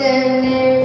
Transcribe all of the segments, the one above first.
the name.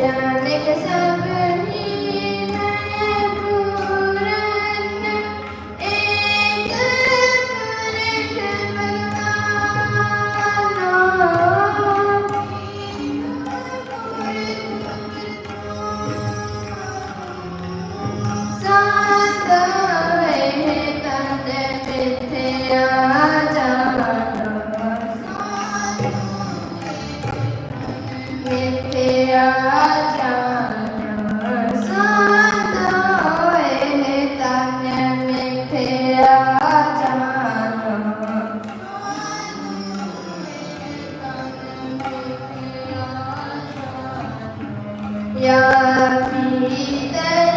Ya Peter.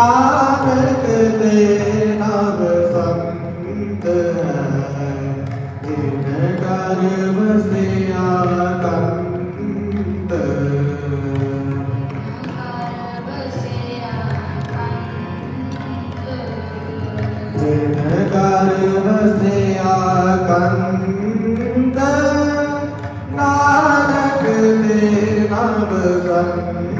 Nanak दे नाम संत है दिन कर बसिया कंत दिन कर बसिया कंत नानक दे नाम संत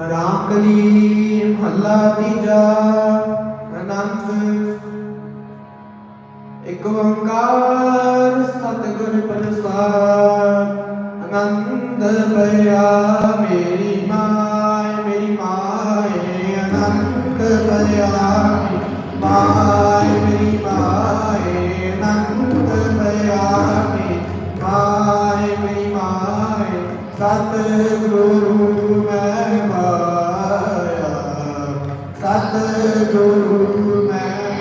ਰਾਮ ਕਲੀ ਮਹੱਲਾ ਤੀਜਾ, ਅਨੰਤ। ਇੱਕ ਓੰਕਾਰ ਸਤਿਗੁਰ ਪ੍ਰਸਾਦ, ਅਨੰਦ ਭਇਆ ਮੇਰੀ ਮਾਇ ਮੇਰੀ ਮਾਇ ਅਨੰਤ ਭਇਆ ਮਾਇ ਸਤ ਗੁਰੂ ਮੈਂ ਪਾਇਆ ਸਤ ਗੁਰੂ ਮੈਂ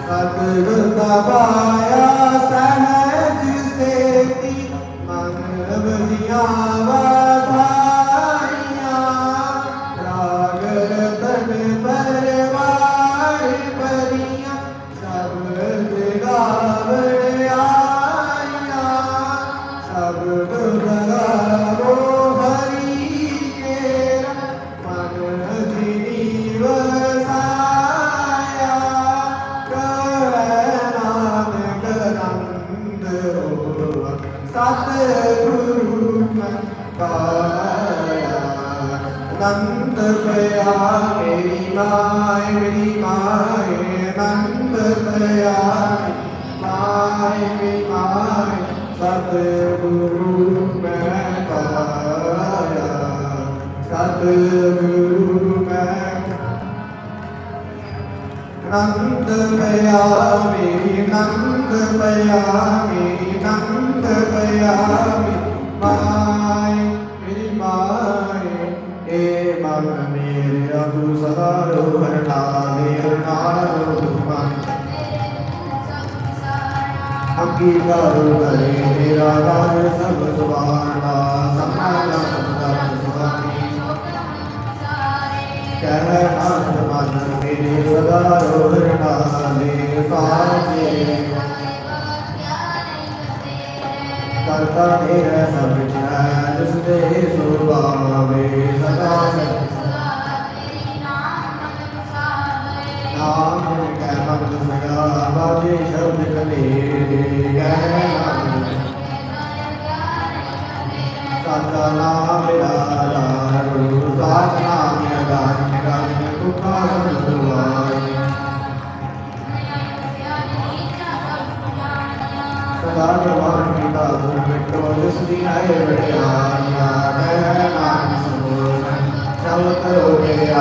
ਸਤਿਗੁਰ ਦਾ ਪਾਇਆ ਸਹਿਜ ਸੇਤੀ ਮਨ ਬਧੀਆਂ ਮਾਏ ਨੰਦ ਪਿਆ ਮਾਏ ਮੇਰੀ ਮਾਏ ਸਤ ਗੁਰੂ ਮੈਂ ਪਾਇਆ ਸਤ ਗੁਰੂ ਮੈਂ ਅੰਗੀਕਾਰ ਕਰੇ ਮੇਰਾ ਦਰ ਸਭ ਸੁਭਾਣਾ ਸਮਾਨਾ ਸਦਾ ਸੁਭਾਨੀ ਕਹਿ ਨਾਥ ਮਨ ਮੇਰੇ ਸਦਾ ਰੋਹਣਾ ਦੇ ਸਾਚੇ ਕਰਤਾ ਤੇਰਾ ਸਭ ਜੈ ਜਿਸ ਦੇ ਸੁਭਾਵੇ ਸਦਾ ਸਤ ਕਲੇ ਕਹਿ ਨਾਮ ਸਾਚਾ ਨਾਮ ਮੇਰਾ ਲਾਰੂ ਸਾਚ ਨਾਮ ਮੇਰਾ ਗਾਨ ਗਾਨ ਕੁਕਾ ਸੰਤੁਲਾਈ ਸਦਾ ਜਵਾਨ ਪਿਤਾ ਗੁਰ ਮਿਟੋ ਜਿਸ ਦੀ ਆਏ ਵਡਿਆਈਆ ਕਹਿ ਨਾਮ ਸੰਬੋਧਨ ਚਲ ਕਰੋ ਮੇਰੇ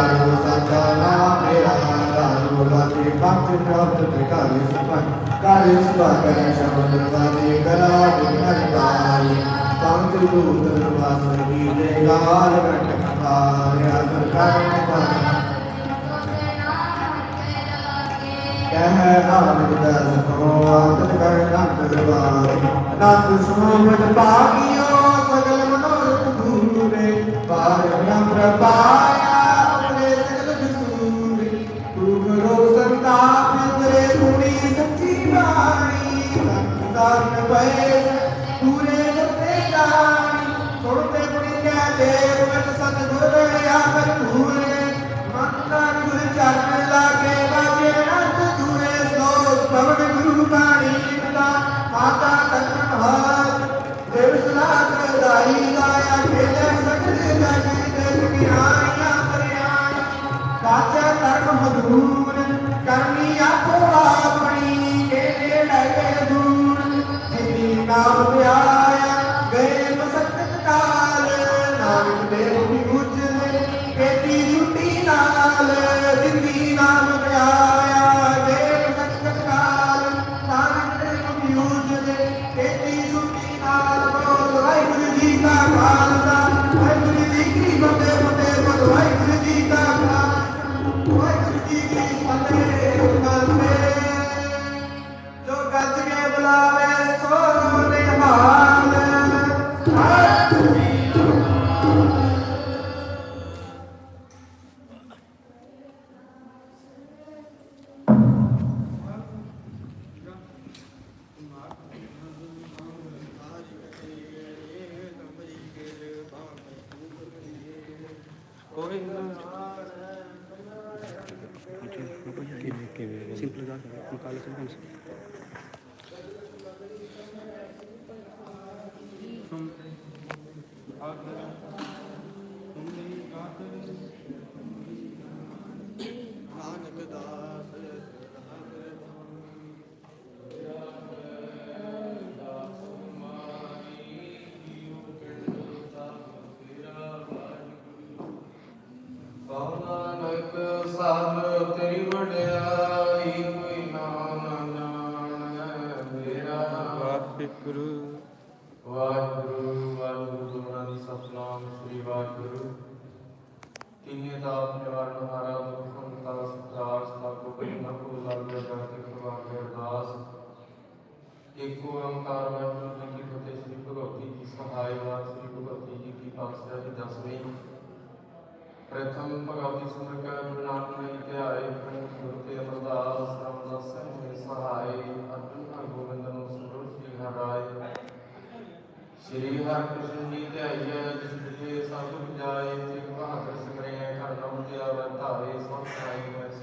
ਆਰੂ ਸਾਚਾ ਨਾਮ ਮੇਰਾ ਲਾਰੂ ਬਾਜੇ ਪੰਜ ਸ਼ਬਦ ਤ੍ਰਿਕਾਰੀ ਸੁਪਨ ਕਾਰਿ ਸੁਭਾ ਕਰੇ ਸ਼ਬਦ ਬਾਜੇ ਕਰਾ ਬਿਨ ਕਾਲੀ ਪੰਜ ਦੂਤ ਨਿਵਾਸ ਕੀ ਦੇ ਗਾਲ ਘਟ ਖਾਰਿਆ ਦਰ। ਕਰਨ ਪਾਇਆ ਕਹਿ ਕਰਨੀ ਆਪੋ ਆਪਣੀ ਕਿਹੜੇ ਲਗੇ ਦੂਰ। ਜਿਨੀ ਨਾਮ ਪਿਆਇਆ ਕੋਈ ਕਿਵੇਂ ਕਿਵੇਂ? ਸਿੰਪਲ ਜਾ ਮੁਕਾਲੇ ਸਿੰਪਲ ਵਾਹਿਗੁਰੂ। ਵਾਹਿਗੁਰੂ ਵਾਹਿਗੁਰੂ, ਗੁਰੂਆਂ ਦੀ ਸਤਨਾਮ, ਸ੍ਰੀ ਵਾਹਿਗੁਰੂ। ਕਿੰਨੇ ਦਾ ਨਿਵਾਰਨ ਹਾਰਾ ਦੁੱਖ ਹੰਤਾ ਸਤਿਕਾਰ ਸਤਾਕੋ ਕੋਈ ਨਾ ਕੋ ਲਾਗੇ ਜਾਤੇ ਪ੍ਰਵਾਹ ਅਰਦਾਸ। ਏਕ ਓੰਕਾਰ ਵਾਹਿਗੁਰੂ ਜੀ ਕੀ ਫਤਿਹ, ਸ੍ਰੀ ਭਗਵਤੀ ਜੀ ਸਹਾਇ ਵਾਰ ਸ੍ਰੀ ਭਗਵਤੀ ਜੀ ਕੀ ਪਾਤਸ਼ਾਹੀ ਦਸਵੀਂ। ਪ੍ਰਥਮ ਭਗਵਤੀ ਸੁਣ ਕੇ ਗੁਰੂ ਨਾਨਕ ਨੇ ਧਿਆਏ ਪ੍ਰੇਮ ਗੁਰੂ ਤੇ ਅਰਦਾਸ ਰਾਮਦਾਸ ਸਿੰਘ ਸਹਾਇ, ਅਰਜੁਨ ਹਰ ਗੋਬਿੰਦ ਨੂੰ ਸ੍ਰੀ ਹਰਿ ਸ਼੍ਰੀ ਹਰਿਕ੍ਰਿਸ਼ਨ ਜੀ ਧਿਆਈਐ ਜਿਸ ਵਿਜੇ ਸਭ ਜਾਏ ਤੇ ਬਹਾਦਰ ਸਿਮਰਿਐ ਘਰ ਨਾਮ ਤੇ ਆਵੈ ਧਾਰੇ ਸਭ ਸਾਈ ਮੈਂ